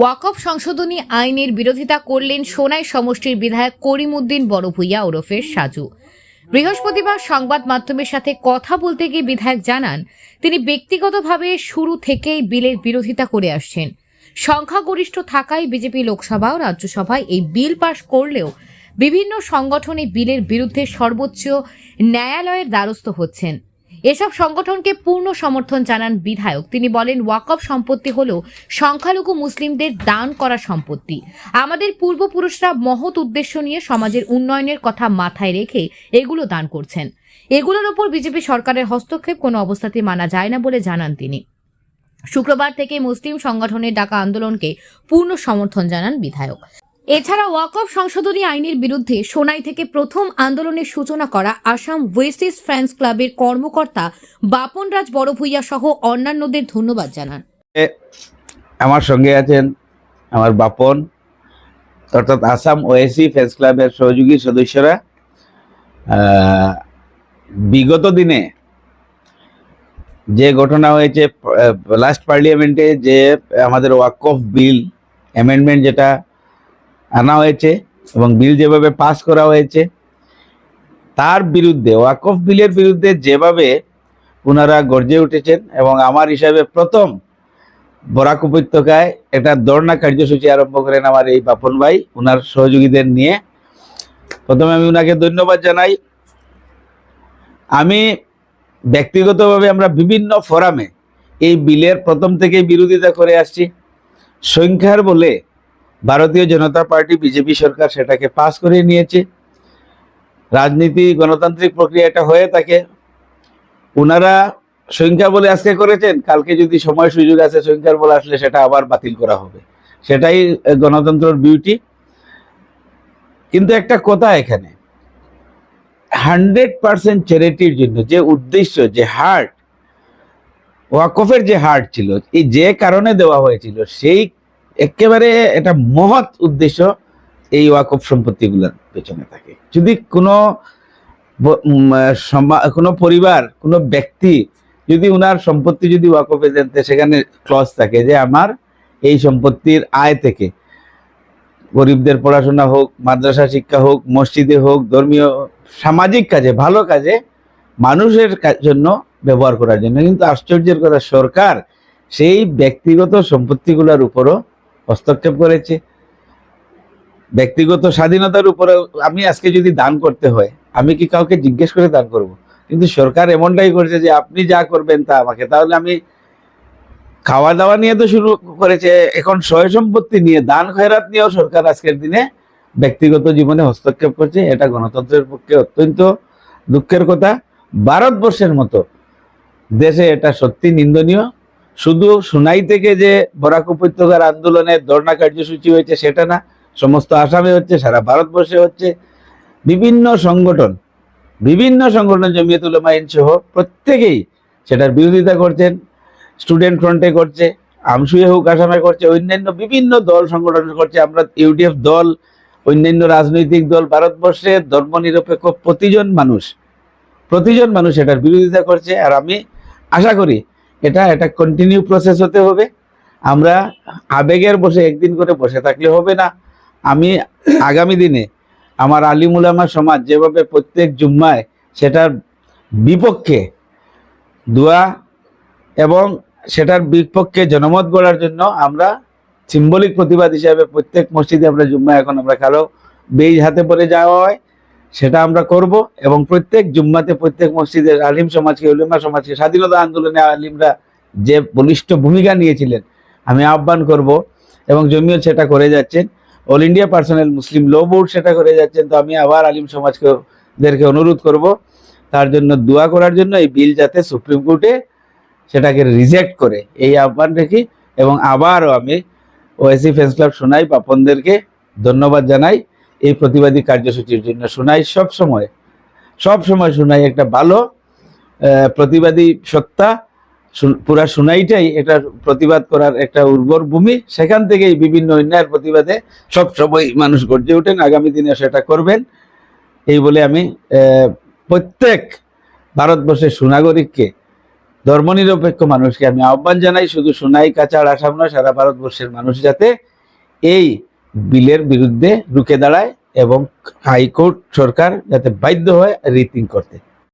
ওয়াকফ সংশোধনী আইনের বিরোধিতা করলেন সোনাই সমষ্টির বিধায়ক করিমউদ্দিন বড়ভূইয়া ওরফের সাজু। বৃহস্পতিবার সংবাদ মাধ্যমের সাথে কথা বলতে গিয়ে বিধায়ক জানান, তিনি ব্যক্তিগতভাবে শুরু থেকেই বিলের বিরোধিতা করে আসছেন। সংখ্যাগরিষ্ঠ থাকায় বিজেপি লোকসভা ও রাজ্যসভায় এই বিল পাশ করলেও বিভিন্ন সংগঠনে বিলের বিরুদ্ধে সর্বোচ্চ ন্যায়ালয়ের দ্বারস্থ হচ্ছেন। এসব সংগঠনকে পূর্ণ সমর্থন জানান বিধায়ক। তিনি বলেন, ওয়াকফ সম্পত্তি হল সংখ্যালঘু মুসলিমদের দান করা সম্পত্তি। আমাদের পূর্বপুরুষরা মহৎ উদ্দেশ্য নিয়ে সমাজের উন্নয়নের কথা মাথায় রেখে এগুলো দান করছেন। এগুলোর ওপর বিজেপি সরকারের হস্তক্ষেপ কোনো অবস্থাতে মানা যায় না বলে জানান তিনি। শুক্রবার থেকে মুসলিম সংগঠনের ডাকা আন্দোলনকে পূর্ণ সমর্থন জানান বিধায়ক। এছাড়া ওয়াকফ সংশোধনী আইনের বিরুদ্ধে সোনাই থেকে প্রথম আন্দোলনের সূচনা করা আসাম ওয়েসিস ফ্রেন্ডস ক্লাবের কর্মকর্তা বাপন রাজ বড়ভূইয়া সহ অন্যান্যদের ধন্যবাদ জানান। আমার সঙ্গে আছেন আমার বাপন, অর্থাৎ আসাম ওয়েসি ফ্যান্স ক্লাবের সহযোগী সদস্যরা। বিগত দিনে যে ঘটনা হয়েছে লাস্ট পার্লিয়ামেন্টে যে আমাদের ওয়াকফ বিল অ্যামেন্ডমেন্ট যেটা আনা হয়েছে এবং বিল যেভাবে পাস করা হয়েছে, তার বিরুদ্ধে ওয়াকফ বিলের বিরুদ্ধে যেভাবে ওনারা গর্জে উঠেছেন এবং আমার হিসাবে প্রথম বরাক উপত্যকায় একটা ধর্ণা কার্যসূচি আরম্ভ করেন আমার এই বাপন ভাই ওনার সহযোগীদের নিয়ে। প্রথমে আমি ওনাকে ধন্যবাদ জানাই। আমি ব্যক্তিগতভাবে আমরা বিভিন্ন ফোরামে এই বিলের প্রথম থেকেই বিরোধিতা করে আসছি। সংখ্যার বলে ভারতীয় জনতা পার্টি, বিজেপি সরকার সেটাকে পাস করে নিয়েছে। রাজনীতি, গণতান্ত্রিক প্রক্রিয়া এটা হয়ে থাকে। ওনারা সংখ্যা বলে আজকে করেছেন, কালকে যদি সময় সুযোগ আছে সংখ্যার বলে আসলে সেটা আবার বাতিল করা হবে। সেটাই গণতন্ত্রের বিউটি কিন্তু একটা কথা এখানে, হান্ড্রেড পার্সেন্ট চ্যারিটির জন্য যে উদ্দেশ্য, যে হার্ট ওয়াকফের যে হার্ট ছিল, এই যে কারণে দেওয়া হয়েছিল, সেই একেবারে এটা মহৎ উদ্দেশ্য এই ওয়াকফ সম্পত্তিগুলোর পেছনে থাকে। যদি কোনো কোনো পরিবার, কোনো ব্যক্তি যদি উনার সম্পত্তি যদি ওয়াকফে দেন সেখানে ক্লজ থাকে যে আমার এই সম্পত্তির আয় থেকে, গরিবদের পড়াশোনা হোক, মাদ্রাসা শিক্ষা হোক, মসজিদে হোক, ধর্মীয়, সামাজিক কাজে, ভালো কাজে মানুষের জন্য ব্যবহার করার জন্য। কিন্তু আশ্চর্যের কথা, সরকার সেই ব্যক্তিগত সম্পত্তিগুলোর উপরও হস্তক্ষেপ করেছে। ব্যক্তিগত স্বাধীনতার উপরে আমি আজকে যদি দান করতে হয়, আমি কি কাউকে জিজ্ঞেস করে দান করব? কিন্তু সরকার এমনটাই করেছে যে আপনি যা করবেন তা আমাকে। তাহলে আমি খাওয়া দাওয়া নিয়ে তো শুরু করেছে, এখন সয় সম্পত্তি নিয়ে দান খয়রাত নিয়েও সরকার আজকের দিনে ব্যক্তিগত জীবনে হস্তক্ষেপ করছে। এটা গণতন্ত্রের পক্ষে অত্যন্ত দুঃখের কথা। ভারতবর্ষের মতো দেশে এটা সত্যি নিন্দনীয়। শুধু সুনাই থেকে যে বরাক উপত্যকার আন্দোলনের ধর্ণা কার্যসূচি হয়েছে সেটা না, সমস্ত আসামে হচ্ছে, সারা ভারতবর্ষে হচ্ছে, বিভিন্ন সংগঠন বিভিন্ন সংগঠন জমিয়ত উলামা আইন সহ প্রত্যেকেই সেটার বিরোধিতা করছেন, স্টুডেন্ট ফ্রন্টে করছে, আমসুয়ে হোক, আসামে করছে, অন্যান্য বিভিন্ন দল সংগঠন করছে, আমরা ইউডিএফ দল, অন্যান্য রাজনৈতিক দল, ভারতবর্ষে ধর্মনিরপেক্ষ প্রতিজন মানুষ প্রতিজন মানুষ এটার বিরোধিতা করছে, আর আমি আশা করি এটা এটা কন্টিনিউ প্রসেস হতে হবে। আমরা আবেগের বসে একদিন করে বসে থাকলে হবে না। আমি আগামী দিনে আমার আলিমুলামা সমাজ যেভাবে প্রত্যেক জুম্মায় সেটার বিপক্ষে দোয়া এবং সেটার বিপক্ষে জনমত গড়ার জন্য আমরা সিম্বলিক প্রতিবাদ হিসাবে প্রত্যেক মসজিদে আমরা জুম্মা এখন আমরা কারও বেজ হাতে পরে যাওয়া হয়। সেটা আমরা করব এবং প্রত্যেক জুম্মাতে, প্রত্যেক মসজিদের আলিম সমাজকে, উলিমা সমাজকে, স্বাধীনতা আন্দোলনে আলিমরা যে বলিষ্ঠ ভূমিকা নিয়েছিলেন, আমি আহ্বান করব এবং জমিয়ত সেটা করে যাচ্ছেন। All India personal Muslim law board সেটা করে যাচ্ছেন। তো আমি আবার আলিম সমাজকে দেরকে অনুরোধ করব, তার জন্য দোয়া করার জন্য এই বিল যাতে সুপ্রিম কোর্টে সেটাকে রিজেক্ট করে। এই আহ্বান রেখি এবং আবারও আমি ওএসি ফ্যান্স ক্লাব শোনাই পাপনদেরকে ধন্যবাদ জানাই। এই প্রতিবাদী কার্যসূচির জন্য শোনাই সব সময় সব সময় শোনাই একটা ভালো প্রতিবাদী সত্তা পুরা শোনাইটাই এটা প্রতিবাদ করার একটা উর্বর ভূমি। সেখান থেকেই বিভিন্ন অন্যায়ের প্রতিবাদে সব সময় মানুষ গর্জে ওঠেন, আগামী দিনে সেটা করবেন। এই বলে আমি প্রত্যেক ভারতবর্ষের সুনাগরিককে, ধর্মনিরপেক্ষ মানুষকে আমি আহ্বান জানাই, শুধু সোনাই কাছাড় আসাম নয়, সারা ভারতবর্ষের মানুষ যাতে এই বিলের বিরুদ্ধে রুখে দাঁড়ায় এবং হাইকোর্ট সরকার যাতে বাধ্য হয় রিটিং করতে।